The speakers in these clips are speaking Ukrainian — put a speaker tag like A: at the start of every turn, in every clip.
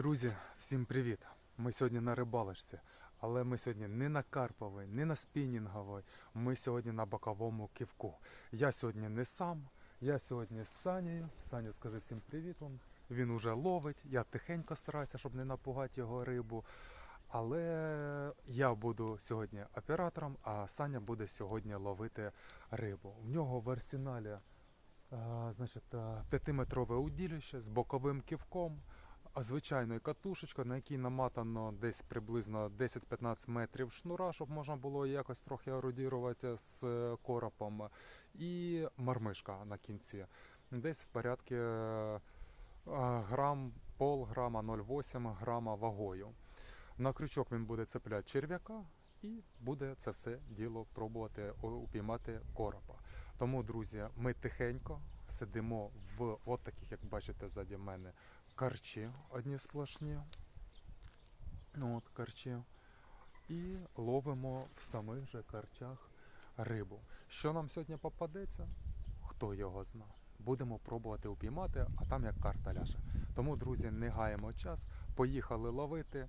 A: Друзі, всім привіт! Ми сьогодні на рибалочці, але ми сьогодні не на карповій, не на спінінговій. Ми сьогодні на боковому кивку. Я сьогодні не сам, я сьогодні з Санєю. Саня, скажи всім привіт. Он. Він уже ловить. Я тихенько стараюся, щоб не напугати його рибу. Але я буду сьогодні оператором, а Саня буде сьогодні ловити рибу. В нього в арсеналі а, значить, а, п'ятиметрове удилище з боковим кивком, а звичайною катушечкою, на якій намотано десь приблизно 10-15 метрів шнура, щоб можна було якось трохи орудірувати з е, коропом, і мармишка на кінці. Десь в порядку е, грам, пол грама 0,8 грама вагою. На крючок він буде цепляти черв'яка і буде це все діло пробувати упіймати коропа. Тому, друзі, ми тихенько сидимо в от як бачите ззаді мене, карчі одні сплошні. Ну, От карчі. І ловимо в самих же карчах рибу. Що нам сьогодні попадеться? Хто його зна. Будемо пробувати упіймати, а там як карта ляже. Тому, друзі, не гаємо час. Поїхали ловити.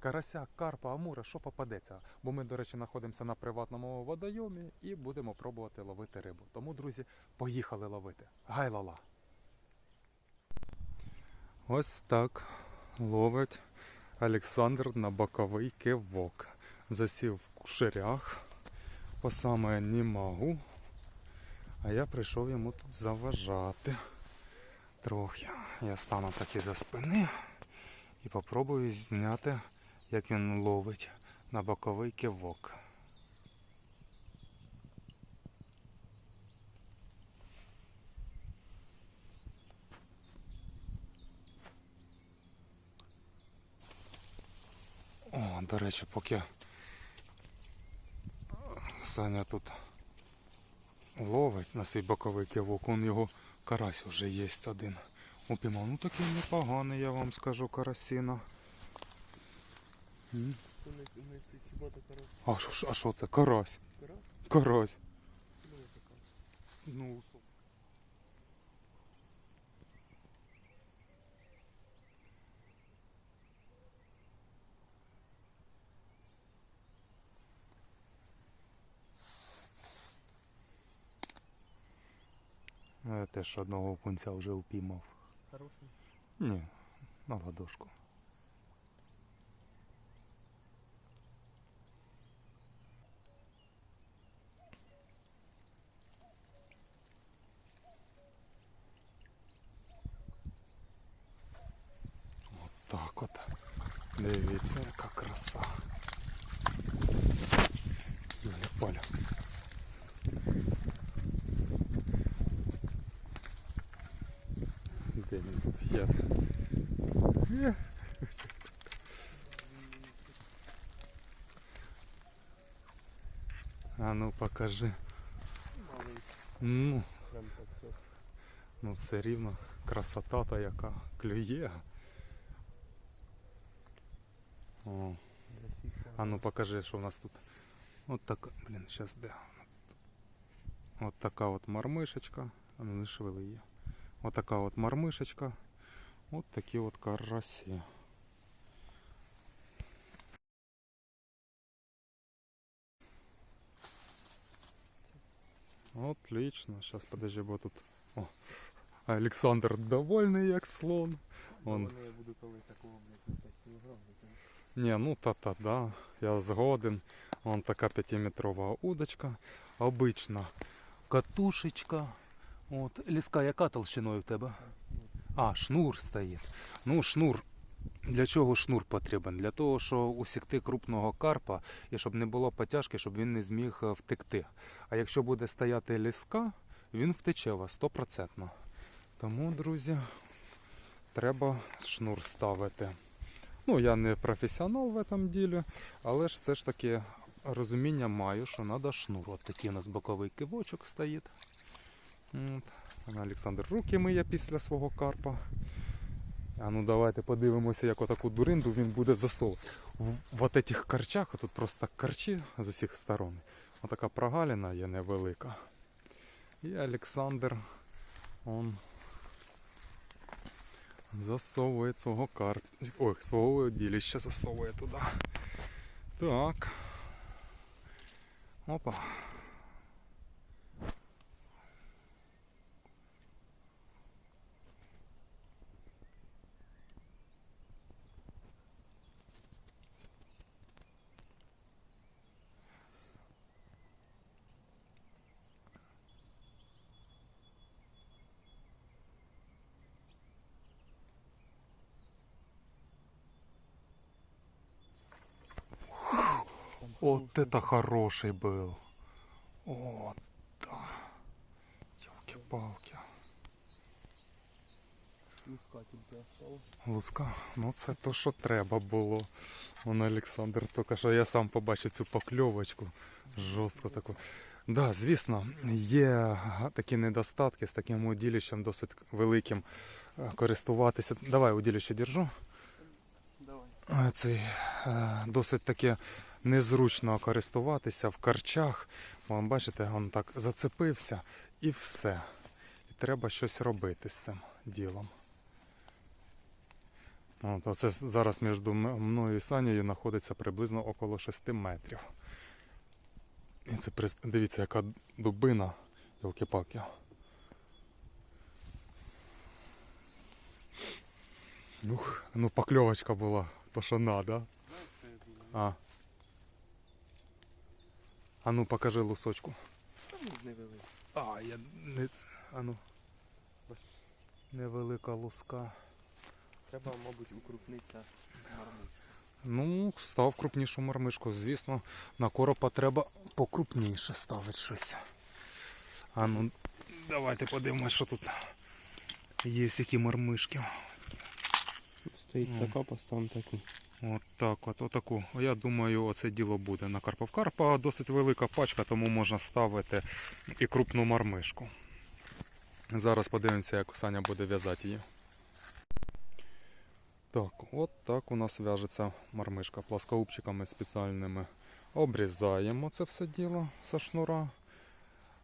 A: Карася, карпа, амура, що попадеться. Бо ми, до речі, знаходимося на приватному водойомі і будемо пробувати ловити рибу. Тому, друзі, поїхали ловити. Гай лала! Ось так ловить Олександр на боковий кивок. Засів в кушерях, по саме не можу. А я прийшов йому тут заважати. Трохи. Я стану таки за спини і попробую зняти, як він ловить на боковий кивок. О, до речі, поки Саня тут ловить на свій боковий кивок, он його карась уже є один. Упіймав. Ну такий непоганий, я вам скажу, карасіна. М? А що а це? Карась.
B: Карась?
A: Карась.
B: Ну, не така.
A: Ну, су- Ну, Я теж одного окунця вже упіймав.
B: Хороший.
A: Ні, на ладошку. Де він тут є? Є. А ну покажи.
B: Малий.
A: Ну,
B: Прям так все.
A: ну все рівно. Красота та яка клює. О,
B: Засікся.
A: а ну покажи, що в нас тут. От так, блін, зараз де. От така от мармишечка. А ну не шевели її. От така от мармишечка. От такі от карасі. Отлично. Сейчас подожди, бо тут. О, Олександр довольний як слон. Он.
B: Я буду коли такого, блядь, 5 кілограм.
A: Не, ну та-та, да, я згоден. Вон така п'ятиметрова удочка. Обична катушечка. От, ліска, яка толщиною в тебе? А, шнур стоїть. Ну, шнур. Для чого шнур потрібен? Для того, щоб усікти крупного карпа і щоб не було потяжки, щоб він не зміг е, втекти. А якщо буде стояти ліска, він втече вас стопроцентно. Тому, друзі, треба шнур ставити. Ну, я не професіонал в цьому ділі, але ж все ж таки розуміння маю, що треба шнур. От такий у нас боковий кивочок стоїть. Олександр руки миє після свого карпа. А ну давайте подивимося, як отаку дуринду він буде засовувати. В, от этих карчах, тут просто карчі з усіх сторон. Отака прогалина є невелика. І Олександр он Засовує свого карт. Ой, свого удилища засовує туди. Так. Опа. Вот это хороший был. Вот, да. Ёлки-палки.
B: Луска тільки осталось.
A: Луска, ну це то, що треба було. Вон Олександр тільки що я сам побачив цю покльовочку. Жорстко таку. Да, звісно, є га- такі недостатки з таким удилищем досить великим е, користуватися. Давай удилище держу.
B: Давай.
A: Е, Цей е, досить таке незручно користуватися в карчах. Вон, бачите, він так зацепився і все. І треба щось робити з цим ділом. От, оце зараз між мною і Санєю знаходиться приблизно около 6 метрів. І це дивіться, яка дубина, ялки-палки. Ух, ну покльовочка була, то що надо. А. А ну покажи лусочку.
B: Ну.
A: А, я не. А ну. Невелика луска.
B: Треба, мабуть, укрупнитися.
A: Ну, став крупнішу мармишку. Звісно, на коропа треба покрупніше ставити щось. А ну, давайте подивимось, що тут є які мармишки.
B: Стоїть така, постав таку.
A: От так от, отаку. Я думаю, оце діло буде на карпа. В карпа досить велика пачка, тому можна ставити і крупну мармишку. Зараз подивимося, як Саня буде в'язати її. Так, от так у нас в'яжеться мармишка. Пласкоубчиками спеціальними обрізаємо це все діло со шнура.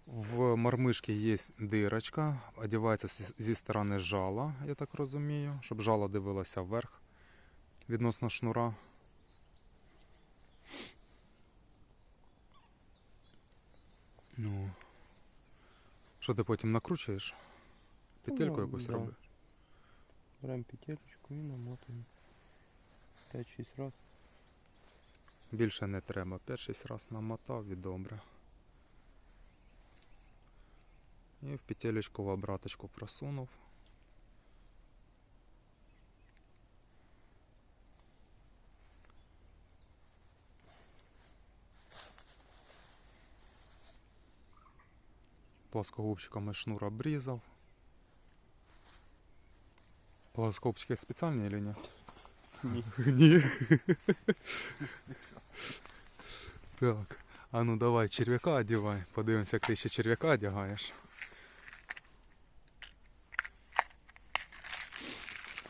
A: В мармишці є дирочка, одягається зі сторони жала, я так розумію, щоб жало дивилося вверх відносно шнура. Ну. Що ти потім накручуєш? Петельку
B: Ну,
A: якусь
B: да.
A: робиш?
B: Беремо петелечку і намотуємо. 5-6 раз.
A: Більше не треба. 5-6 раз намотав і добре. І в петелечку в обраточку просунув. Плоскогубчиками шнур обрізав. Плоскогубчики спеціальні чи ні?
B: Ні.
A: Ні. Так. А ну давай черв'яка одягай. Подивимося, як ти ще черв'яка одягаєш.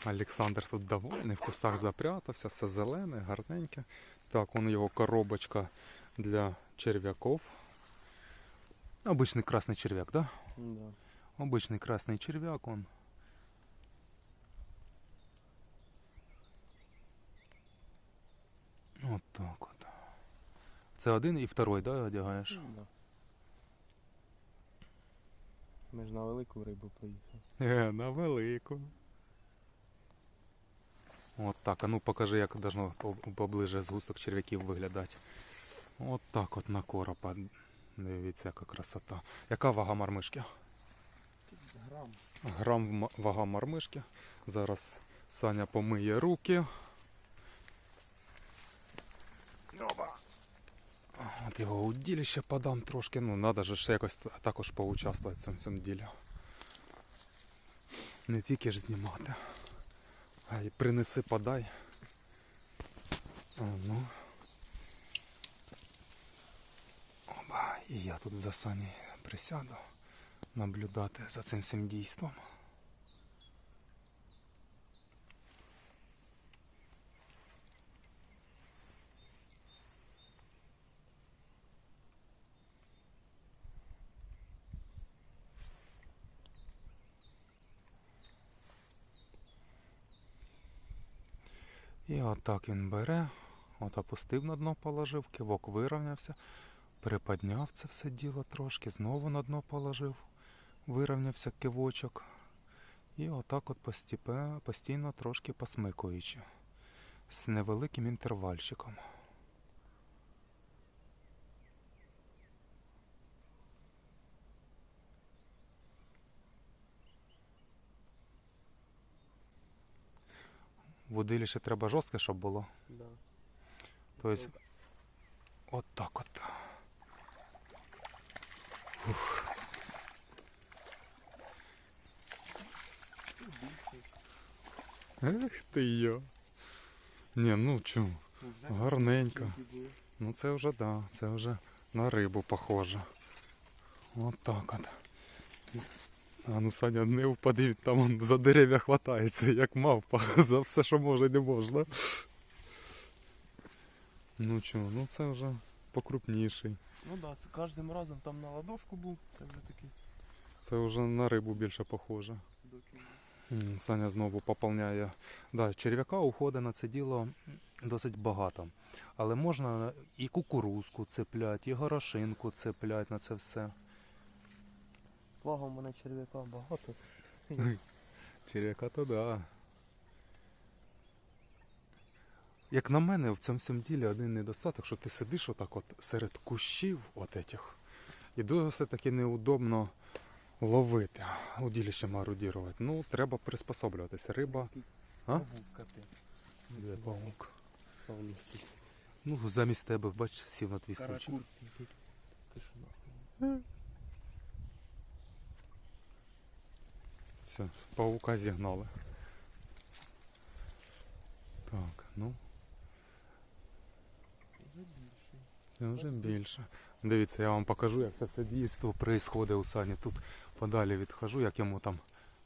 A: Олександр тут довольний, в кустах запрятався, все зелене, гарненьке. Так, он його коробочка для черв'яков. Обичний красний черв'як, да?
B: Да.
A: Обичний красний черв'як он. От так от. Це один і второй, да, одягаєш?
B: Да. Ми ж на велику рибу поїхали.
A: Е, на велику. От так, а ну покажи, як должно по- поближе згусток черв'яків виглядати. От так от на коропа. Дивіться, яка красота. Яка вага мармишки?
B: Грам.
A: Грам вага мармишки. Зараз Саня помиє руки. Опа. От його удилище подам трошки. Ну, треба ж ще якось також поучаствувати в цьому ділі. Не тільки ж знімати. А й принеси, подай. А, ну. І я тут за Сані присяду наблюдати за цим всім дійством. І отак він бере, от опустив на дно, положив, кивок вирівнявся, приподняв це все діло трошки, знову на дно положив, вирівнявся кивочок. І отак от постіпе, постійно трошки посмикуючи. З невеликим інтервальчиком. В удилище треба жорстке, щоб було.
B: Да.
A: Тобто, от так от. Ух. Ех ти йо. Ні, ну чому? Гарненько. Ну це вже да, це вже на рибу похоже. От так от. А ну Саня, не впади, там он за дерев'я хватається, як мавпа, за все, що може, і не можна. Ну чого, ну це вже покрупніший.
B: Ну да, це кожним разом там на ладошку був, це вже такий
A: Це вже на рибу більше похоже. Саня знову поповняє. Да, черв'яка уходить на це діло досить багато. Але можна і кукурузку цеплять, і горошинку цеплять на це все.
B: Благо в мене черв'яка багато.
A: Черв'яка то да. Як на мене, в цьому всьому ділі один недостаток, що ти сидиш отак от серед кущів от этих, і досить таки неудобно ловити, удилищем орудірувати. Ну, треба приспособлюватися. Риба. А? Де павук? Ну, замість тебе, бач, сів на твій случай. Все, павука зігнали. Так, ну,
B: Вже
A: це вже більше. Дивіться, я вам покажу, як це все дійство відбувається у Сані. Тут подалі відхожу, як йому там,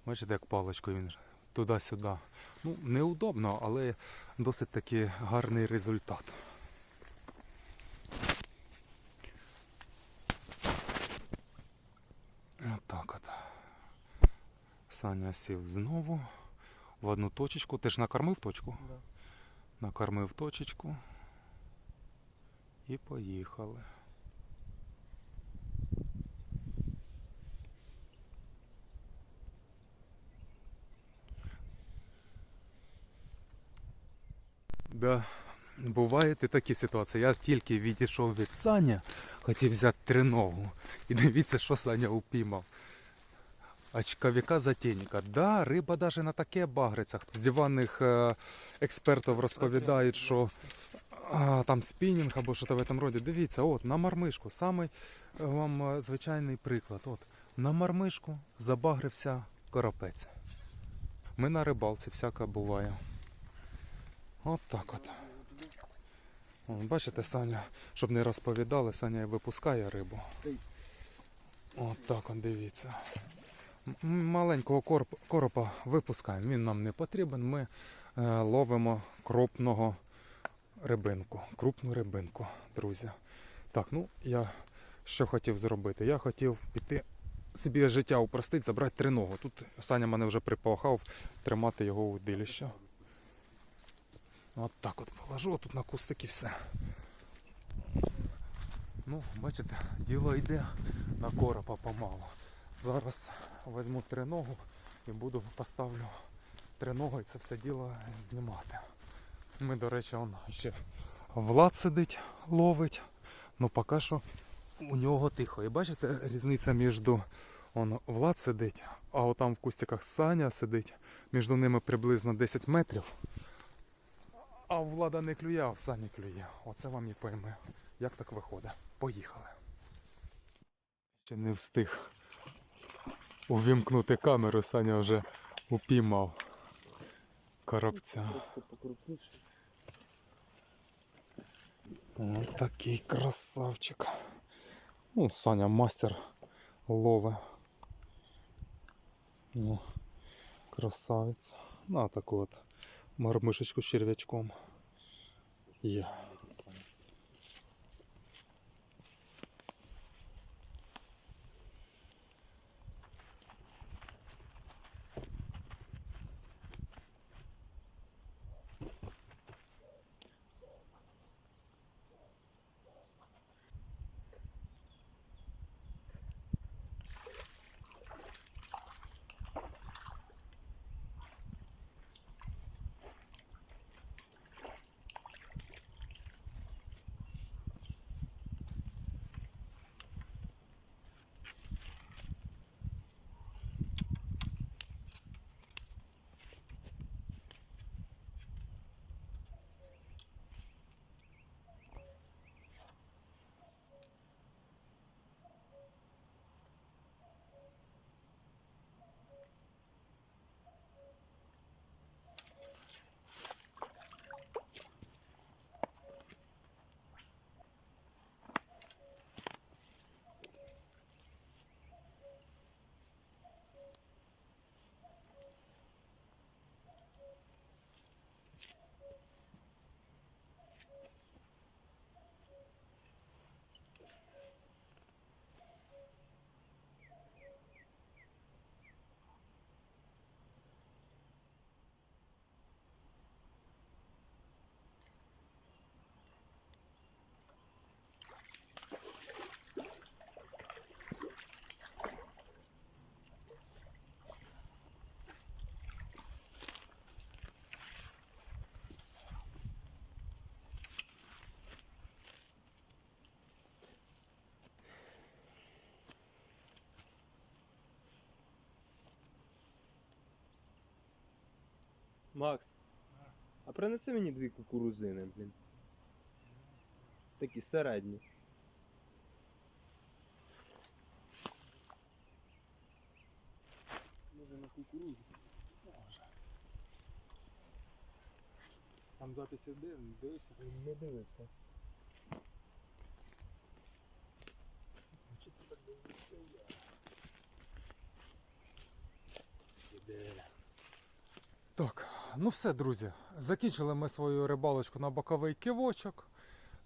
A: бачите, як паличкою він туди-сюди. Ну, неудобно, але досить таки гарний результат. Отак от. Саня сів знову в одну точечку. Ти ж накормив точку?
B: Да.
A: Накормив точечку. І поїхали. Да. Бувають і такі ситуації. Я тільки відійшов від Саня, хотів взяти триногу. І дивіться, що Саня упіймав. Очковика затейника. Да, риба навіть на таке багриться. З диванних е, експертів розповідають, що там спінінг або що то в цьому роді. Дивіться, от на мармишку. Самий е, вам е, звичайний приклад. От на мармишку забагрився коропець. Ми на рибалці, всяке буває. От так от. О, бачите, Саня, щоб не розповідали, Саня випускає рибу. От так от дивіться. Маленького корп- коропа випускаємо. Він нам не потрібен. Ми е, ловимо крупного рибинку. Крупну рибинку, друзі. Так, ну я що хотів зробити? Я хотів піти собі життя упростити, забрати триногу. Тут Саня мене вже припахав тримати його у диліще. От так от положу, тут на кустики все. Ну, бачите, діло йде на коропа помалу. Зараз візьму триногу і буду поставлю триногу і це все діло знімати. Ми, до речі, он ще Влад сидить, ловить. Ну поки що у нього тихо. І бачите, різниця між он, Влад сидить, а отам в кустиках Саня сидить. Між ними приблизно 10 метрів. А Влада не клює, а в Сані клює. Оце вам і пойме. Як так виходить? Поїхали. Ще не встиг увімкнути камеру, Саня вже упіймав коробця. Ось такий красавчик. Ну, Саня мастер лови. Ну, красавець. На таку от мармишечку з черв'ячком. Є.
C: Макс, а принеси мені дві кукурузини, блін. Такі середні. Може на кукурузу?
A: Там запис іде, дивися.
C: Не дивиться.
A: Так, ну все, друзі. Закінчили ми свою рибалочку на боковий кивочок.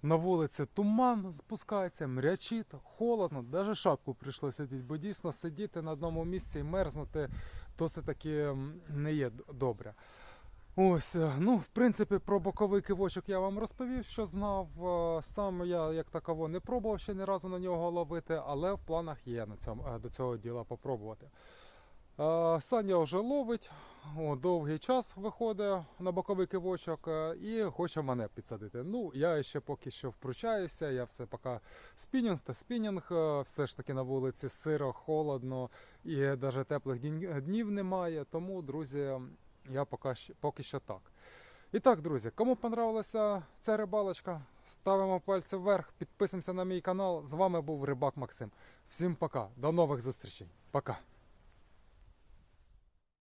A: На вулиці туман спускається, мрячить, холодно, навіть шапку прийшлося одіти, бо дійсно сидіти на одному місці і мерзнути все таки не є добре. Ось, е, ну, в принципі, про боковий кивочок я вам розповів, що знав. Е, Сам я як таково не пробував ще ні разу на нього ловити, але в планах є на цьому, е, до цього діла попробувати. Саня вже ловить, о, довгий час виходить на боковий кивочок е, і хоче мене підсадити. Ну, я ще поки що впручаюся, я все поки спінінг та спінінг, е, все ж таки на вулиці сиро, холодно і навіть теплих днів немає. Тому, друзі, я поки, поки що так. І так, друзі, кому понравилася ця рибалочка, ставимо пальці вверх, підписуємося на мій канал. З вами був Рибак Максим. Всім пока, до нових зустрічей. Пока.